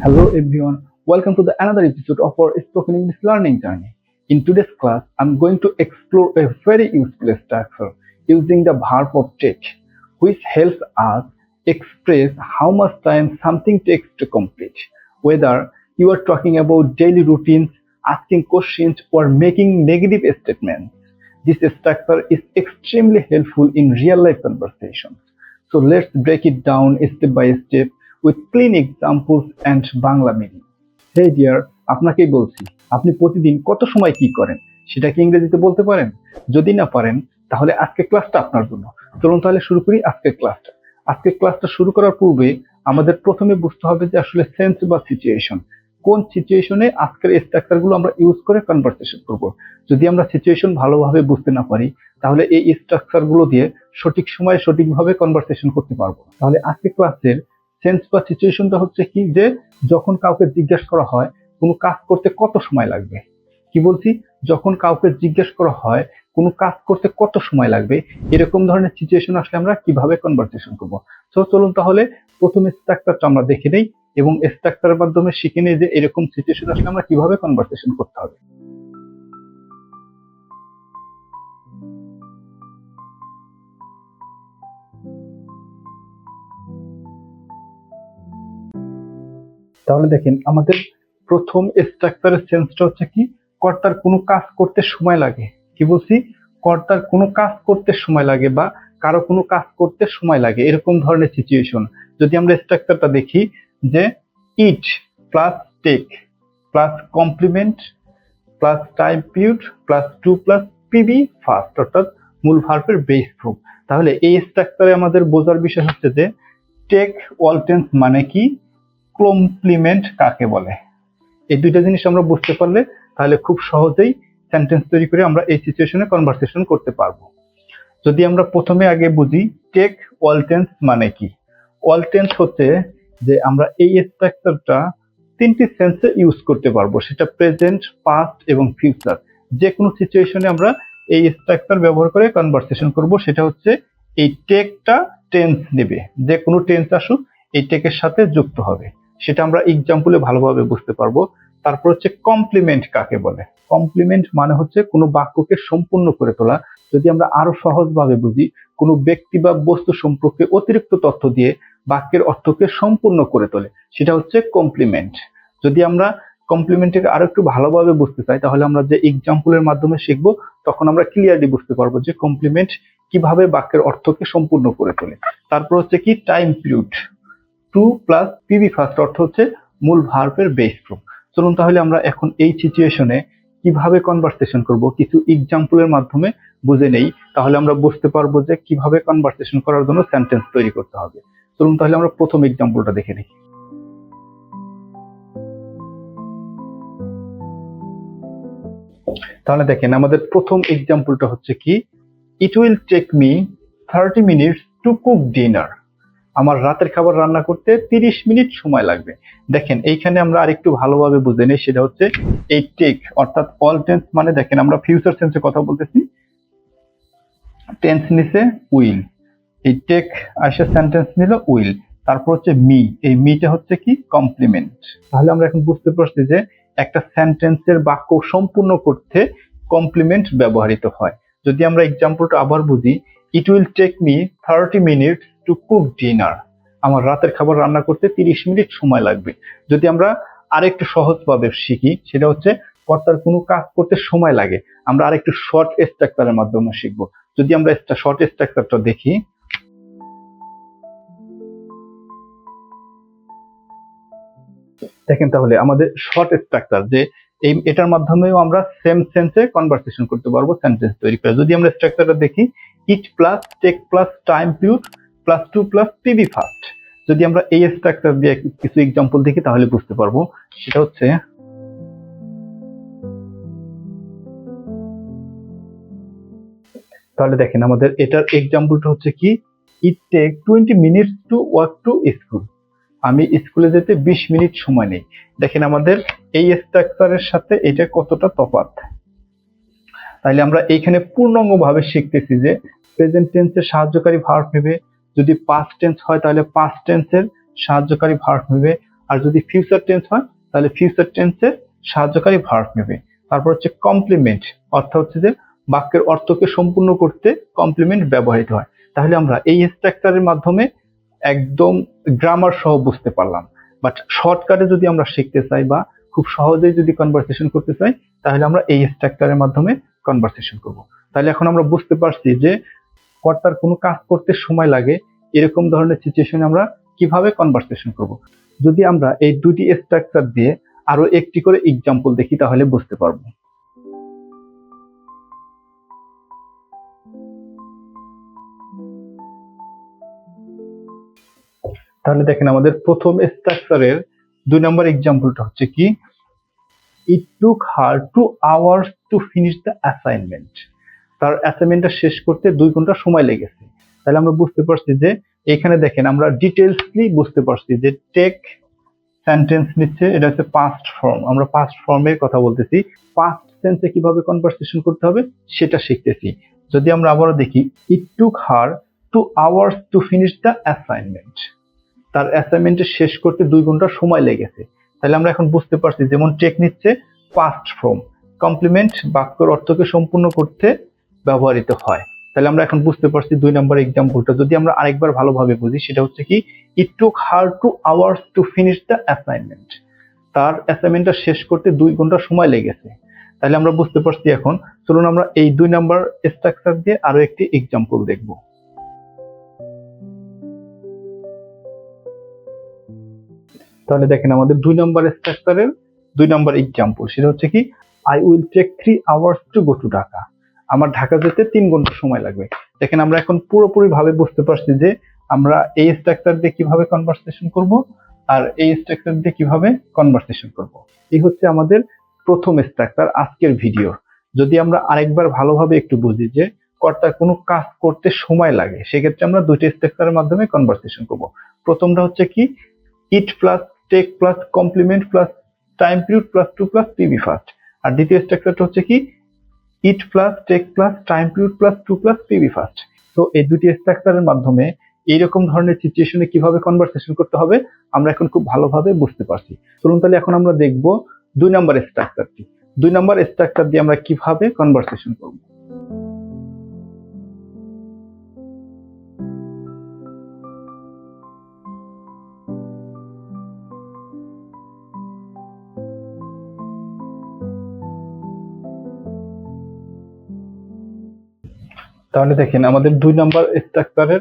Hello everyone, welcome to the another episode of our spoken English learning journey. In today's class, I'm going to explore a very useful structure using the verb of take, which helps us express how much time something takes to complete. Whether you are talking about daily routines, asking questions, or making negative statements, this structure is extremely helpful in real life conversations. So let's break it down step by step with clean examples and Bangla meaning hey dear আপনাকেই বলছি, আপনি প্রতিদিন কত সময় কি করেন? সেটা কি ইংরেজিতে বলতে পারেন? যদি না পারেন, তাহলে আজকে ক্লাসটা আপনার জন্য। চলুন তাহলে শুরু করি আজকের ক্লাসটা। আজকে ক্লাসটা শুরু করার পূর্বে আমাদের প্রথমে বুঝতে হবে যে আসলে সেন্স বা সিচুয়েশন। কোন সিচুয়েশনে আজকের স্ট্রাকচারগুলো আমরা ইউজ করে কনভারসেশন করব? যদি আমরা সিচুয়েশন ভালোভাবে বুঝতে না পারি, তাহলে এই স্ট্রাকচারগুলো দিয়ে সঠিক সময়ে সঠিকভাবে কনভারসেশন করতে পারব তাহলে আজকে ক্লাসের সেন্স বা সিচুয়েশনটা হচ্ছে কি যে যখন কাউকে জিজ্ঞেস করা হয়, কোনো কাজ করতে কত সময় লাগবে? কি বলছি? যখন কাউকে জিজ্ঞেস করা হয়, কোনো কাজ করতে কত সময় লাগবে? এরকম ধরনের সিচুয়েশন আসলে আমরা কীভাবে কনভারসেশন করব? তো চলুন তাহলে প্রথমে স্ট্রাকচারটা আমরা দেখে নেই এবং স্ট্রাকচারের মাধ্যমে শিখে নিই যে এরকম সিচুয়েশন আসলে আমরা কীভাবে কনভারসেশন করতে হবে। তাহলে দেখেন আমাদের প্রথম স্ট্রাকচারের সেন্সটা হচ্ছে কি? কর্তার কোনো কাজ করতে সময় লাগে। কি বলছি? কর্তার কোনো কাজ করতে সময় লাগে বা কারও কোনো কাজ করতে সময় লাগে, এরকম ধরনের সিচুয়েশন যদি আমরা স্ট্রাকচারটা দেখি যে it plus take plus complement plus time period plus to plus PB first অর্থাৎ মূল ভার্বের বেস ফ্রুম তাহলে এই স্ট্রাকচারে আমাদের বোঝার বিষয় হচ্ছে যে টেক অলটেন্স মানে কি? কমপ্লিমেন্ট কাকে বলে? এই দুইটা জিনিস আমরা বুঝতে পারলে তাহলে খুব সহজেই সেন্টেন্স তৈরি করে আমরা এই সিচুয়েশনে কনভারসেশন করতে পারব। যদি আমরা প্রথমে আগে বুঝি টেক অলটেন্স মানে কি? অলটেন্স হচ্ছে যে আমরা এই স্ট্রাকচারটা তিনটি সেন্সে ইউজ করতে পারব, সেটা প্রেজেন্ট পাস্ট এবং ফিউচার যে কোনো সিচুয়েশনে আমরা এই স্ট্রাকচার ব্যবহার করে কনভারসেশন করব, সেটা হচ্ছে এই টেকটা টেন্স নেবে। যে কোনো টেন্স আসুক, এই টেকের সাথে যুক্ত হবে। সেটা আমরা এক্সাম্পলে ভালোভাবে বুঝতে পারব। তারপর হচ্ছে কমপ্লিমেন্ট কাকে বলে? কমপ্লিমেন্ট মানে হচ্ছে কোনো বাক্যকে সম্পূর্ণ করে তোলা। যদি আমরা আরও সহজভাবে বুঝি, কোনো ব্যক্তি বা বস্তু সম্পর্কে অতিরিক্ত তথ্য দিয়ে বাক্যের অর্থকে সম্পূর্ণ করে তোলে, সেটা হচ্ছে কমপ্লিমেন্ট যদি আমরা কমপ্লিমেন্টকে আরও একটু ভালোভাবে বুঝতে চাই, তাহলে আমরা যে এক্সাম্পলের মাধ্যমে শিখব, তখন আমরা ক্লিয়ারলি বুঝতে পারব যে কমপ্লিমেন্ট কীভাবে বাক্যের অর্থকে সম্পূর্ণ করে তোলে। তারপর হচ্ছে কি time period to plus PB first অর্থ হচ্ছে মূল ভার্বের বেস ফ্রম চলুন তাহলে আমরা এখন এই সিচুয়েশনে কীভাবে কনভারসেশন করব, কিছু এক্সাম্পলের মাধ্যমে বুঝে নেই, তাহলে আমরা বুঝতে পারব যে কীভাবে কনভারসেশন করার জন্য সেন্টেন্স তৈরি করতে হবে। চলুন তাহলে আমরা প্রথম এক্সাম্পলটা দেখে নিই। তাহলে দেখেন, আমাদের প্রথম এক্সাম্পলটা হচ্ছে কি it will take me thirty minutes to cook dinner আমার রাতের খাবার রান্না করতে তিরিশ মিনিট সময় লাগবে। দেখেন, এইখানে আমরা আরেকটু ভালোভাবে বুঝে নিই, সেটা হচ্ছে এই টেক, অর্থাৎ অল টেন্স মানে দেখেন, আমরা ফিউচার সেন্সে কথা বলতেছি। টেন্স নিছে উইল এই টেক আসে সেন্টেন্স নিল উইল তারপর হচ্ছে মি এই মিটা হচ্ছে কি? কমপ্লিমেন্ট তাহলে আমরা এখন বুঝতে পারছি যে একটা সেন্টেন্সের বাক্য সম্পূর্ণ করতে কমপ্লিমেন্ট ব্যবহৃত হয়। যদি আমরা এক্সাম্পলটা আবার বুঝি it will take me thirty minutes to cook dinner আমার রাতের খাবার রান্না করতে তিরিশ মিনিট সময় লাগবে। যদি আমরা আরেকটু সহজভাবে শিখি, সেটা হচ্ছে কর্তার কোনো কাজ করতে সময় লাগে। আমরা আরেকটু শর্ট স্ট্রাকচারের মাধ্যমে শিখব। যদি আমরা শর্ট স্ট্রাকচারটা দেখি। দেখেন তাহলে আমাদের শর্ট স্ট্রাকচার যে এই, এটার মাধ্যমেও আমরা সেম সেন্সে কনভারসেশন করতে পারব সেন্টেন্স তৈরি করে। যদি আমরা স্ট্রাকচারটা দেখি it plus take plus time period plus to plus PB first যদি আমরা এই স্ট্রাকচার দিয়ে কিছু এক্সাম্পল দেখি, তাহলে বুঝতে পারব সেটা হচ্ছে তাহলে দেখেন আমাদের এটার এক্সাম্পলটা হচ্ছে কি? It take twenty minutes to work to school আমি স্কুলে যেতে বিশ মিনিট সময় নেই। দেখেন আমাদের এই স্ট্রাকচারের সাথে এটা কতটা তফাৎ? তাইলে আমরা এইখানে পূর্ণাঙ্গ ভাবে শিখতেছি যে প্রেজেন্ট টেন্সের সাহায্যকারী ভার্ব নেবে যদি পাস্ট টেন্স হয়, তাহলে পাস্ট টেন্সের সাহায্যকারী ভার্ব নেবে আর যদি ফিউচার টেন্স হয়, তাহলে ফিউচার টেন্সের সাহায্যকারী ভার্ব নেবে তারপর হচ্ছে কমপ্লিমেন্ট অর্থ হচ্ছে যে বাক্যের অর্থকে সম্পূর্ণ করতে কমপ্লিমেন্ট ব্যবহৃত হয়। তাহলে আমরা এই স্ট্রাকচারের মাধ্যমে একদম গ্রামার সহ বুঝতে পারলাম। বাট শর্টকাটে যদি আমরা শিখতে চাই বা খুব সহজেই যদি কনভারসেশন করতে চাই, তাহলে আমরা এই স্ট্রাকচারের মাধ্যমে কনভারসেশন করব। তাহলে এখন আমরা বুঝতে পারছি যে কর্তার কোনো কাজ করতে সময় লাগে, এরকম ধরনের সিচুয়েশনে আমরা কীভাবে কনভারসেশন করব? যদি আমরা এই দুটি স্ট্রাকচার দিয়ে আরও একটি করে এক্সাম্পল দেখি, তাহলে বুঝতে পারব। তাহলে দেখেন আমাদের প্রথম স্ট্রাকচারের দুই নম্বর এক্সাম্পলটা হচ্ছে কি? It took her two hours to finish the assignment তার অ্যাসাইনমেন্টটা শেষ করতে দুই ঘণ্টা সময় লেগেছে। তাহলে আমরা বুঝতে পারছি যে এখানে দেখেন, আমরা ডিটেলসলি বুঝতে পারছি যে টেক সেন্টেন্স নিচ্ছে, এটা হচ্ছে পাস্ট ফর্ম আমরা পাস্ট ফর্মের কথা বলতেছি। পাস্ট টেন্সে কীভাবে কনভারসেশন করতে হবে, সেটা শিখতেছি। যদি আমরা আবারও দেখি it took her two hours to finish the assignment তার অ্যাসাইনমেন্টে শেষ করতে দুই ঘণ্টা সময় লেগেছে। তাহলে আমরা এখন বুঝতে পারছি যেমন টেক নিচ্ছে পাস্ট ফর্ম কমপ্লিমেন্ট বাক্যর অর্থকে সম্পূর্ণ করতে ব্যবহৃত হয়। তাহলে আমরা এখন বুঝতে পারছি দুই নম্বর এক্সাম্পলটা যদি আমরা আরেকবার ভালোভাবে বুঝি, সেটা হচ্ছে কি it took her two hours to finish the assignment তার অ্যাসাইনমেন্টটা শেষ করতে দুই ঘণ্টা সময় লেগেছে। তাহলে আমরা বুঝতে পারছি এখন, চলুন আমরা এই দুই নাম্বার স্ট্রাকচার দিয়ে আরও একটি এক্সাম্পল দেখব। তাহলে দেখেন আমাদের দুই নম্বর স্ট্রাকচারের দুই নম্বর এক্সাম্পল সেটা হচ্ছে কি I will take three hours to go to Dhaka আমার ঢাকা যেতে তিন ঘণ্টা সময় লাগবে। দেখেন আমরা এখন পুরোপুরি ভাবে বুঝতে পারছি যে আমরা এই স্ট্রাকচার দিয়ে কীভাবে কনভারসেশন করব আর এই স্ট্রাকচার দিয়ে কীভাবে কনভারসেশন করব। এই হচ্ছে আমাদের প্রথম স্ট্রাকচার আজকের ভিডিও যদি আমরা আরেকবার ভালোভাবে একটু বুঝি যে কর্তার কোনো কাজ করতে সময় লাগে, সেক্ষেত্রে আমরা দুইটি স্ট্রাকচারের মাধ্যমে কনভারসেশন করব। প্রথমটা হচ্ছে কি it plus take plus complement plus time period plus to plus PB first আর দ্বিতীয় স্ট্রাকচারটা হচ্ছে কি it plus take plus time period plus to plus PB first তো এই দুটি স্ট্রাকচারের মাধ্যমে এইরকম ধরনের সিচুয়েশনে কীভাবে কনভারসেশন করতে হবে, আমরা এখন খুব ভালোভাবে বুঝতে পারছি। চলুন তাহলে এখন আমরা দেখব দুই নম্বর স্ট্রাকচারটি দুই নম্বর স্ট্রাকচার দিয়ে আমরা কীভাবে কনভারসেশন করব। তাহলে দেখেন আমাদের দুই নম্বর স্ট্রাকচারের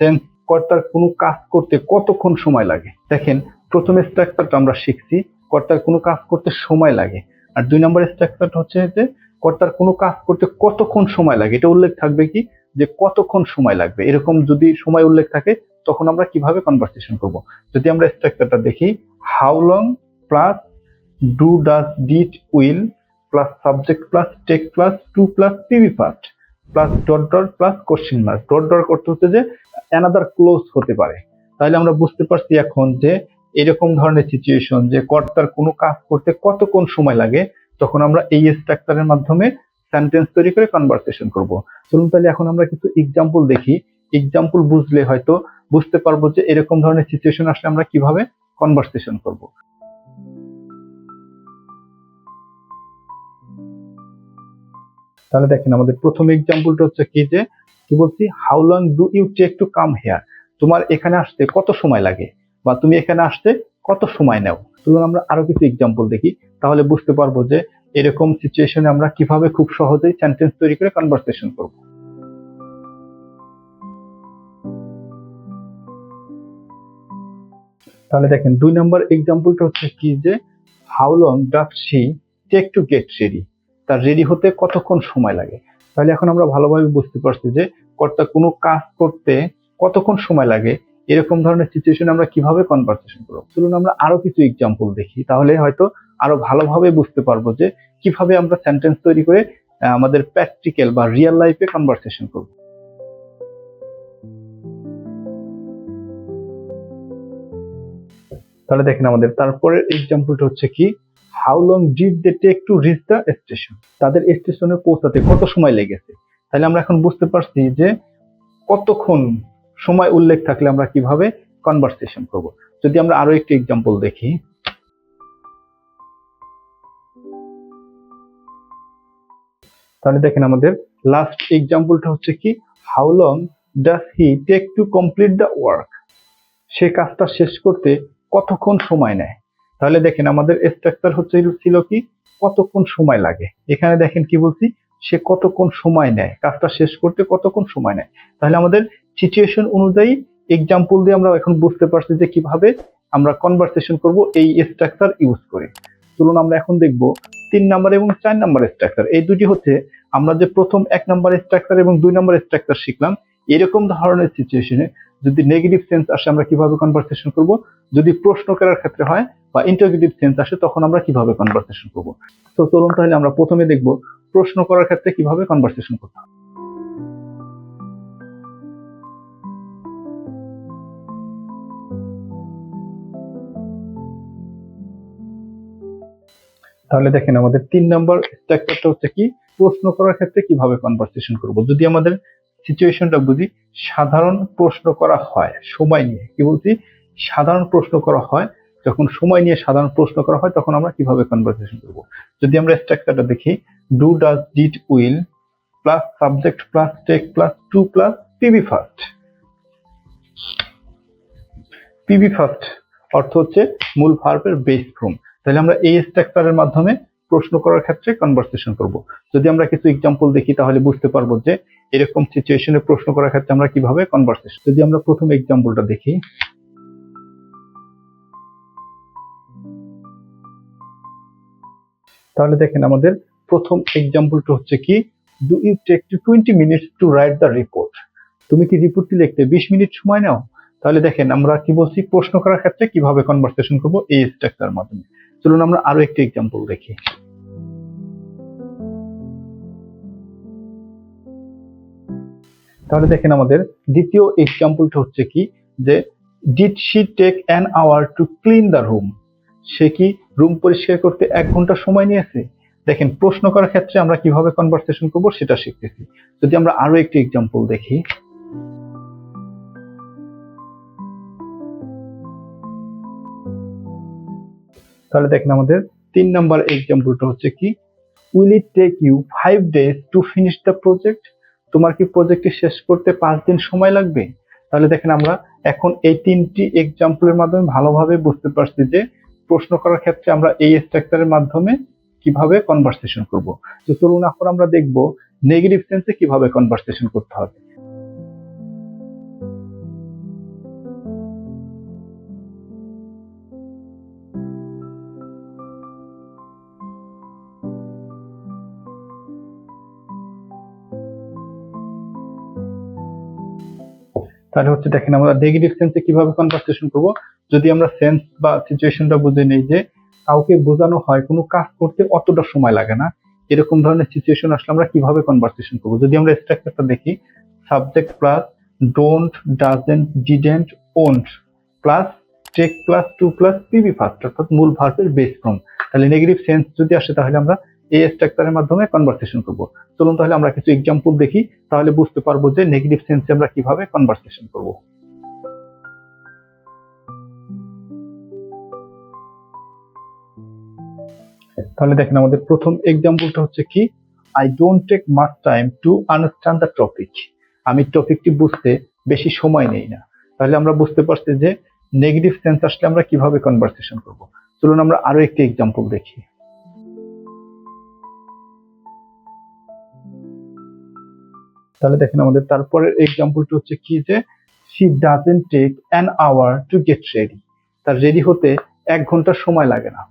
সেন্স কর্তার কোনো কাজ করতে কতক্ষণ সময় লাগে? দেখেন, প্রথম স্ট্রাকচারটা আমরা শিখছি, কর্তার কোনো কাজ করতে সময় লাগে। আর দুই নম্বর স্ট্রাকচারটা হচ্ছে যে কর্তার কোনো কাজ করতে কতক্ষণ সময় লাগে? এটা উল্লেখ থাকবে কি? যে কতক্ষণ সময় লাগবে? এরকম যদি সময় উল্লেখ থাকে, তখন আমরা কীভাবে কনভারসেশন করব? যদি আমরা স্ট্রাকচারটা দেখি how long plus do does did will plus subject plus take plus to plus PV first plus dot dot plus question mark dot dot করতে হচ্ছে যে অ্যানাদার ক্লোজ হতে পারে। তাহলে আমরা বুঝতে পারছি এখন যে এরকম ধরনের সিচুয়েশন যে কর্তার কোনো কাজ করতে কতক্ষণ সময় লাগে, তখন আমরা এই স্ট্রাকচারের মাধ্যমে সেন্টেন্স তৈরি করে কনভারসেশন করব। চলুন তাহলে এখন আমরা কিছু এক্সাম্পল দেখি। এক্সাম্পল বুঝলে হয়তো বুঝতে পারব যে এরকম ধরনের সিচুয়েশন আসলে আমরা কীভাবে কনভারসেশন করব। তাহলে দেখেন আমাদের প্রথম এক্সাম্পলটা হচ্ছে কি যে, কি বলছি? How long do you take to come here তোমার এখানে আসতে কত সময় লাগে? বা তুমি এখানে আসতে কত সময় নেও? চলুন আমরা আরও কিছু এক্সাম্পল দেখি। তাহলে বুঝতে পারব যে এরকম সিচুয়েশনে আমরা কীভাবে খুব সহজেই সেন্টেন্স তৈরি করে কনভারসেশন করব। তাহলে দেখেন দুই নম্বর এক্সাম্পলটা হচ্ছে কি যে how long does she take to get ready তার রেডি হতে কতক্ষণ সময় লাগে? তাহলে এখন আমরা ভালোভাবে বুঝতে পারছি যে কর্তা কোনো কাজ করতে কতক্ষণ সময় লাগে? এরকম ধরনের সিচুয়েশন আমরা কীভাবে কনভারসেশন করব? চলুন আমরা আরও কিছু এক্সাম্পল দেখি, তাহলে হয়তো আরও ভালোভাবে বুঝতে পারব যে কীভাবে আমরা সেন্টেন্স তৈরি করে আমাদের প্র্যাকটিক্যাল বা রিয়েল লাইফে কনভারসেশন করব। তাহলে দেখেন আমাদের, তারপরের এক্সাম্পলটা হচ্ছে কি? How long did they take to reach the station তাদের স্টেশনে পৌঁছাতে কত সময় লেগেছে? তাহলে আমরা এখন বুঝতে পারছি যে কতক্ষণ সময় উল্লেখ থাকলে আমরা কীভাবে কনভারসেশন করব। যদি আমরা আরও একটি এক্সাম্পল দেখি। তাহলে দেখেন আমাদের লাস্ট এক্সাম্পলটা হচ্ছে কি? How long does he take to complete the work সে কাজটা শেষ করতে কতক্ষণ সময় নেয়? তাহলে দেখেন আমাদের স্ট্রাকচার হচ্ছে ছিল কি? কতক্ষণ সময় লাগে? এখানে দেখেন কি বলছি? সে কতক্ষণ সময় নেয়? কাজটা শেষ করতে কতক্ষণ সময় নেয়? তাহলে আমাদের সিচুয়েশন অনুযায়ী এক্সাম্পল দিয়ে আমরা এখন বুঝতে পারছি যে কীভাবে আমরা কনভারসেশন করব এই স্ট্রাকচার ইউজ করে। চলুন আমরা এখন দেখব তিন নাম্বার এবং চার নাম্বার স্ট্রাকচার এই দুটি হচ্ছে আমরা যে প্রথম এক নাম্বার স্ট্রাকচার এবং দুই নাম্বার স্ট্রাকচার শিখলাম, এরকম ধরনের সিচুয়েশনে যদি নেগেটিভ সেন্স আসে আমরা কীভাবে কনভারসেশন করব? যদি প্রশ্ন করার ক্ষেত্রে হয় বা ইন্টারগেটিভ সেন্স আসে, তখন আমরা কীভাবে কনভারসেশন করব? তো চলুন তাহলে আমরা প্রথমে দেখব প্রশ্ন করার ক্ষেত্রে কীভাবে কনভারসেশন করতে হবে তাহলে দেখেন আমাদের তিন নাম্বার স্ট্রাকচারটা হচ্ছে কি? প্রশ্ন করার ক্ষেত্রে কীভাবে কনভারসেশন করব? যদি আমাদের সিচুয়েশনটা বুঝি, সাধারণ প্রশ্ন করা হয়, সময় নিয়ে, কি বলছি? সাধারণ প্রশ্ন করা হয় যখন সময় নিয়ে সাধারণ প্রশ্ন করা হয়, তখন আমরা কীভাবে কনভারসেশন করব? যদি আমরা স্ট্রাকচারটা দেখি do does did will plus subject plus take plus to plus PB first PB first অর্থ হচ্ছে মূল ভার্বের বেস ফর্ম তাহলে আমরা এই স্ট্রাকচারের মাধ্যমে প্রশ্ন করার ক্ষেত্রে কনভারসেশন করব। যদি আমরা কিছু এক্সাম্পল দেখি, তাহলে বুঝতে পারব যে এরকম সিচুয়েশনে প্রশ্ন করার ক্ষেত্রে আমরা কীভাবে কনভারসেশন যদি আমরা প্রথম এক্সাম্পলটা দেখি। তাহলে দেখেন আমাদের প্রথম এক্সাম্পলটা হচ্ছে কি? Do you take two twenty minutes to write the report তুমি কি রিপোর্টটি লিখতে বিশ মিনিট সময় নাও? তাহলে দেখেন আমরা কি বলছি, প্রশ্ন করার ক্ষেত্রে কীভাবে কনভারসেশন করব এই স্ট্রাকচার মাধ্যমে। চলুন আমরা আরও একটি এক্সাম্পল দেখি। তাহলে দেখেন আমাদের দ্বিতীয় এক্সাম্পলটা হচ্ছে কি? যে did she take an hour to clean the room সে কি রুম পরিষ্কার করতে এক ঘণ্টা সময় নিয়েছে? দেখেন, প্রশ্ন করার ক্ষেত্রে আমরা কীভাবে কনভারসেশন করব সেটা শিখতেছি। যদি আমরা আরও একটি এক্সাম্পল দেখি। তাহলে দেখেন আমাদের তিন নাম্বার এক্সাম্পলটা হচ্ছে কি? Will it take you five days to finish the project তোমার কি প্রজেক্টটি শেষ করতে পাঁচ দিন সময় লাগবে? তাহলে দেখেন আমরা এখন এই তিনটি এক্সাম্পলের মাধ্যমে ভালোভাবে বুঝতে পারছি যে প্রশ্ন করার ক্ষেত্রে আমরা এই স্ট্রাকচারের মাধ্যমে কীভাবে কনভার্সেশন করব? তো চলুন এখন আমরা দেখব নেগেটিভ সেন্সে কীভাবে কনভারসেশন করতে হবে? তাহলে হচ্ছে দেখেন আমরা নেগেটিভ সেন্সে কীভাবে কনভারসেশন করব? যদি আমরা সেন্স বা সিচুয়েশনটা বুঝে নেই যে কাউকে বোঝানো হয়, কোনো কাজ করতে অতটা সময় লাগে না, এরকম ধরনের সিচুয়েশন আসলে আমরা কীভাবে কনভারসেশন করব? যদি আমরা স্ট্রাকচারটা দেখি subject plus don't doesn't didn't won't plus take plus to plus PB first অর্থাৎ মূল ভার্বের বেস ফর্ম তাহলে নেগেটিভ সেন্স যদি আসে, তাহলে আমরা এই স্ট্রাকচারের মাধ্যমে কনভারসেশন করব। চলুন তাহলে আমরা কিছু এক্সাম্পল দেখি, তাহলে বুঝতে পারব যে নেগেটিভ সেন্সে আমরা কীভাবে কনভারসেশন করব। তাহলে দেখেন আমাদের প্রথম এক্সাম্পলটা হচ্ছে কি I don't take much time to understand the topic আমি টপিকটি বুঝতে বেশি সময় নেই না। তাহলে আমরা বুঝতে পারছি যে নেগেটিভ সেন্স আসলে আমরা কীভাবে কনভারসেশন করব। চলুন আমরা আরও একটি এক্সাম্পল দেখি। তাহলে দেখেন আমাদের তারপরের এক্সাম্পলটা হচ্ছে কি যে she doesn't take an hour to get ready তার রেডি হতে এক ঘণ্টা সময় লাগে না।